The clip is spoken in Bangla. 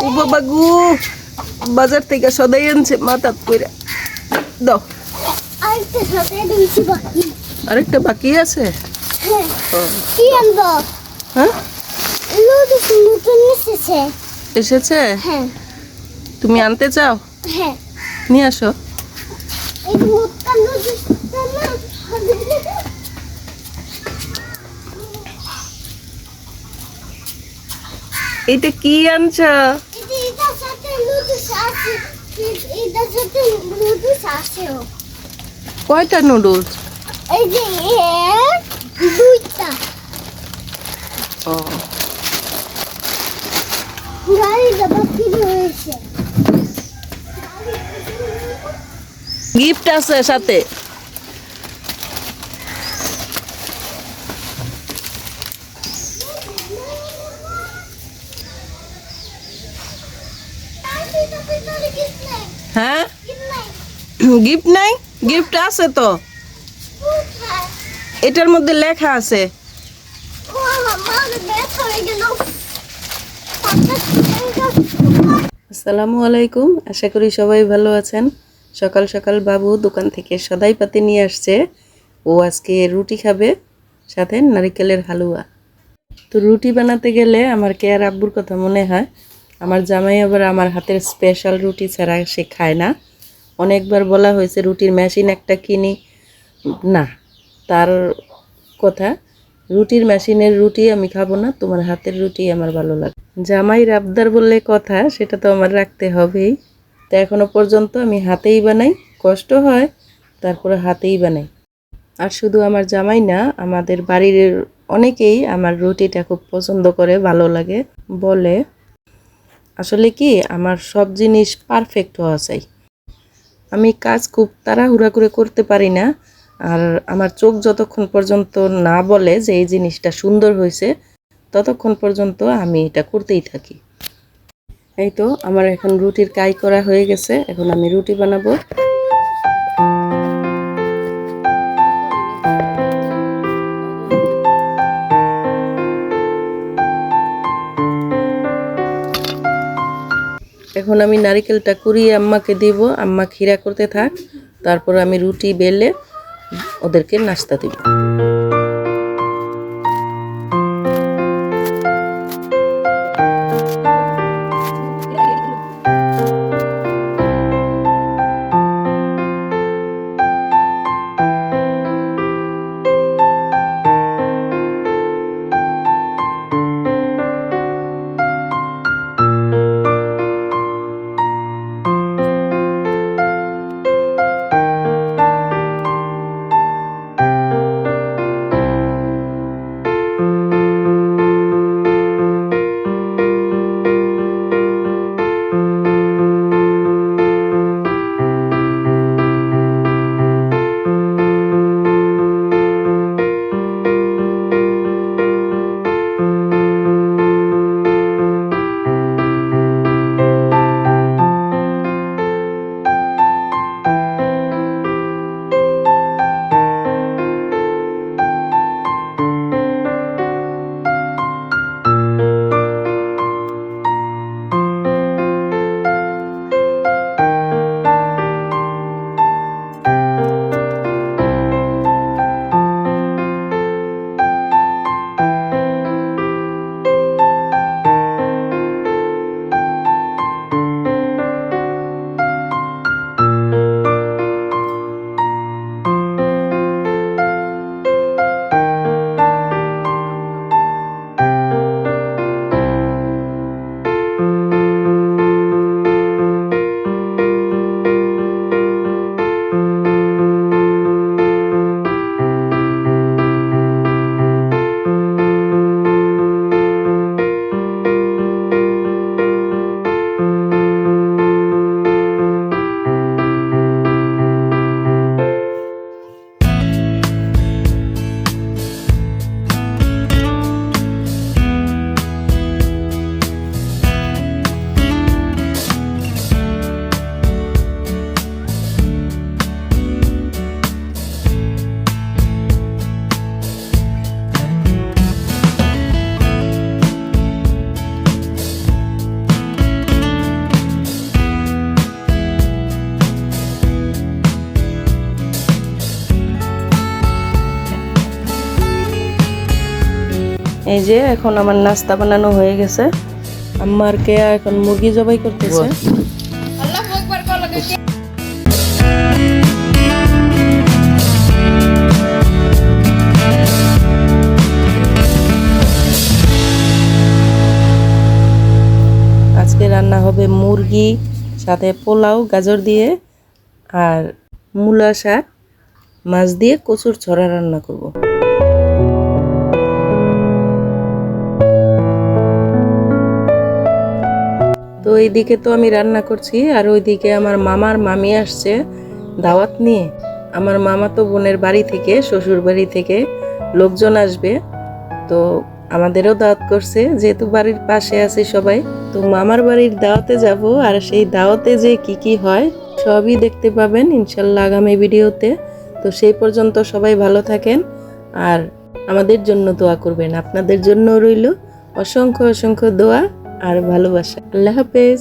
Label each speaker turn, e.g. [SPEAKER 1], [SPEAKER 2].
[SPEAKER 1] ও বাবা গু বাজার থেকে সদাই আনছে মাথাত কইরা দাও
[SPEAKER 2] আরেকটা বাকি
[SPEAKER 1] আছে
[SPEAKER 2] হ্যাঁ কি আনব
[SPEAKER 1] হ্যাঁ
[SPEAKER 2] নতুন এসেছে
[SPEAKER 1] এসেছে
[SPEAKER 2] হ্যাঁ
[SPEAKER 1] তুমি আনতে চাও
[SPEAKER 2] হ্যাঁ
[SPEAKER 1] নিয়ে আসো
[SPEAKER 2] এই
[SPEAKER 1] এইটা কি আনছ? কয়টা নুডলস?
[SPEAKER 2] এই যে দুইটা।
[SPEAKER 1] ও। গিফট আছে সাথে। হ্যাঁ? গিফট নাই। গিফট আছে তো? এটার মধ্যে লেখা আছে। আসসালামু আলাইকুম। আশা করি সবাই ভালো আছেন। সকাল সকাল বাবু দোকান থেকে সদাই পাতি নিয়ে আসছে। ও আজকে রুটি খাবে সাথে নারিকেলের হালুয়া। তো রুটি বানাতে গেলে আমার কে আর আব্বুর কথা মনে হয়? আমার জামাই আবার আমার হাতের স্পেশাল রুটি ছাড়া সে খায় না। অনেকবার বলা হয়েছে, রুটির মেশিন একটা কিনি। না, তার কথা, রুটির মেশিনের রুটি আমি খাব না, তোমার হাতের রুটি আমার ভালো লাগে। জামাই রাবদার বললে কথা, সেটা তো আমার রাখতে হবেই। তো এখনও পর্যন্ত আমি হাতেই বানাই, কষ্ট হয়, তারপরে হাতেই বানাই। আর শুধু আমার জামাই না, আমাদের বাড়ির অনেকেই আমার রুটিটা খুব পছন্দ করে, ভালো লাগে। বলে আসলে কি, আমার সব জিনিস পারফেক্ট হওয়া চাই। আমি কাজ খুব তাড়াহুড়া করে করতে পারি না, আর আমার চোখ যতক্ষণ পর্যন্ত না বলে যে এই জিনিসটা সুন্দর হয়েছে, ততক্ষণ পর্যন্ত আমি এটা করতেই থাকি। এই তো, আমার এখন রুটির কাই করা হয়ে গেছে, এখন আমি রুটি বানাবো। এখন আমি নারিকেলটা কুড়িয়ে আম্মাকে দিব। আম্মা ক্ষীরা করতে থাক, তারপর আমি রুটি বেলে ওদেরকে নাস্তা দিব। এই যে এখন আমার নাস্তা বানানো হয়ে গেছে। আমার কেয়া এখন মুরগি জবাই করতেছে। আজকে রান্না হবে মুরগি, সাথে পোলাও, গাজর দিয়ে, আর মূলা শাক, মাছ দিয়ে কচুর ছড়া রান্না করব। তো এইদিকে তো আমি রান্না করছি আর ওইদিকে আমার মামার মামি আসছে দাওয়াত নিয়ে। আমার মামা তো বোনের বাড়ি থেকে, শ্বশুর বাড়ি থেকে লোকজন আসবে। তো আমাদেরও দাওয়াত করছে, যেহেতু বাড়ির পাশে আছে সবাই। তো মামার বাড়ির দাওয়াতে যাব আর সেই দাওয়াতে যে কি কি হয় সবই দেখতে পাবেন ইনশাল্লাহ আগামী ভিডিওতে। তো সেই পর্যন্ত সবাই ভালো থাকেন আর আমাদের জন্য দোয়া করবেন। আপনাদের জন্য রইল অসংখ্য অসংখ্য দোয়া। আর ভালোবাসা। আল্লাহ হাফেজ।